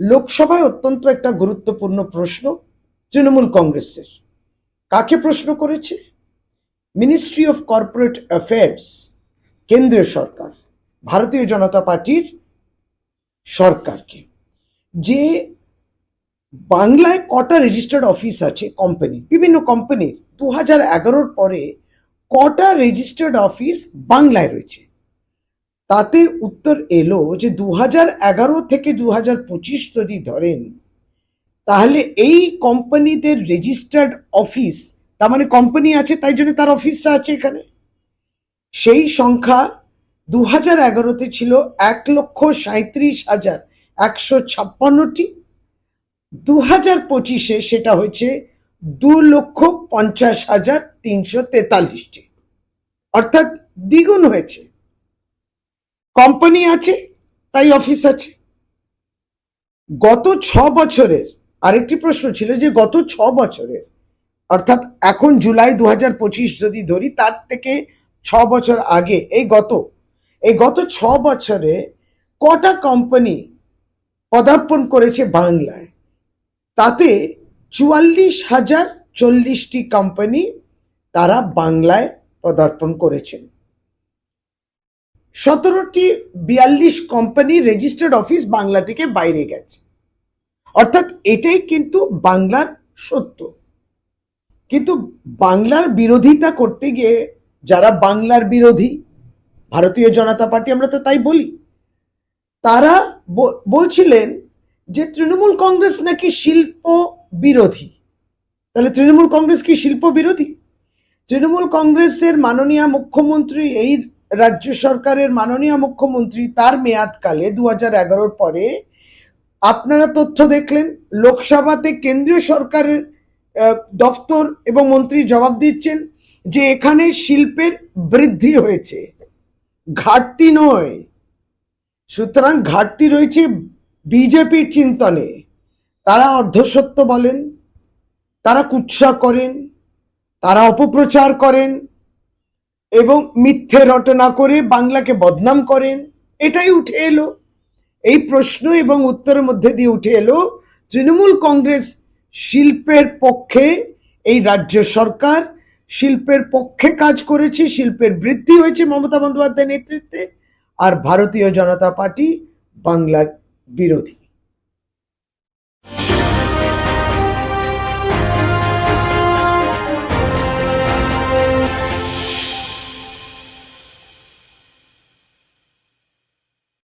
লোকসভায় অত্যন্ত একটা গুরুত্বপূর্ণ প্রশ্ন তৃণমূল কংগ্রেসের। কাকে প্রশ্ন করেছে? মিনিস্ট্রি অফ কর্পোরেট অ্যাফেয়ার্স কেন্দ্রীয় সরকার, ভারতীয় জনতা পার্টির সরকারকে। যে বাংলায় কটা রেজিস্টার্ড অফিস আছে কোম্পানি বিভিন্ন কোম্পানির দু হাজার এগারোর পরে কটা রেজিস্টার্ড অফিস বাংলায় রয়েছে। তাতে উত্তর এলো যে দু এগারো থেকে দু হাজার পঁচিশ যদি ধরেন, তাহলে এই কোম্পানিদের রেজিস্টার্ড অফিস তার মানে কোম্পানি আছে, তাই জন্য তার অফিসটা আছে এখানে, সেই সংখ্যা দু হাজার এগারোতে ছিল এক লক্ষ সাঁত্রিশ হাজার একশো ছাপ্পান্নটি। দু হাজার পঁচিশে সেটা হয়েছে দু লক্ষ পঞ্চাশ হাজার তিনশো তেতাল্লিশটি। অর্থাৎ দ্বিগুণ হয়েছে। কোম্পানি আছে, তাই অফিস আছে। গত ছ বছরের আরেকটি প্রশ্ন ছিল যে গত ছ বছরের, অর্থাৎ এখন জুলাই দু হাজার পঁচিশ যদি ধরি, তার থেকে ছ বছর আগে, এই গত এই গত ছ বছরে কটা কোম্পানি পদার্পণ করেছে বাংলায়? তাতে চুয়াল্লিশ হাজার চল্লিশটি কোম্পানি তারা বাংলায় পদার্পণ করেছেন। সতেরোটি বিয়াল্লিশ কোম্পানি রেজিস্টার্ড অফিস বাংলা থেকে বাইরে গেছে। অর্থাৎ এটাই কিন্তু বাংলার সত্য। কিন্তু বাংলার বিরোধিতা করতে গিয়ে যারা বাংলার বিরোধী, ভারতীয় জনতা পার্টি আমরা তো তাই বলি, তারা বলছিলেন যে তৃণমূল কংগ্রেস নাকি শিল্প বিরোধী। তাহলে তৃণমূল কংগ্রেস কি শিল্প বিরোধী? তৃণমূল কংগ্রেসের মাননীয় মুখ্যমন্ত্রী এই রাজ্য সরকারের মাননীয় মুখ্যমন্ত্রী তার মেয়াদকালে দু হাজার এগারোর পরে আপনারা তথ্য দেখলেন, লোকসভাতে কেন্দ্রীয় সরকারের দফতর এবং মন্ত্রী জবাব দিচ্ছেন যে এখানে শিল্পের বৃদ্ধি হয়েছে, ঘাটতি নয়। সুতরাং ঘাটতি রয়েছে বিজেপির চিন্তনে। তারা অর্ধসত্য বলেন, তারা কুৎসা করেন, তারা অপপ্রচার করেন এবং মিথ্যে রটনা করে বাংলাকে বদনাম করেন। এটাই উঠে এলো। এই প্রশ্ন এবং উত্তরের মধ্যে দিয়ে উঠে এলো, তৃণমূল কংগ্রেস শিল্পের পক্ষে এই রাজ্য সরকার শিল্পের পক্ষে কাজ করেছে, শিল্পের বৃদ্ধি হয়েছে মমতা বন্দ্যোপাধ্যায়ের নেতৃত্বে, আর ভারতীয় জনতা পার্টি বাংলার বিরোধী।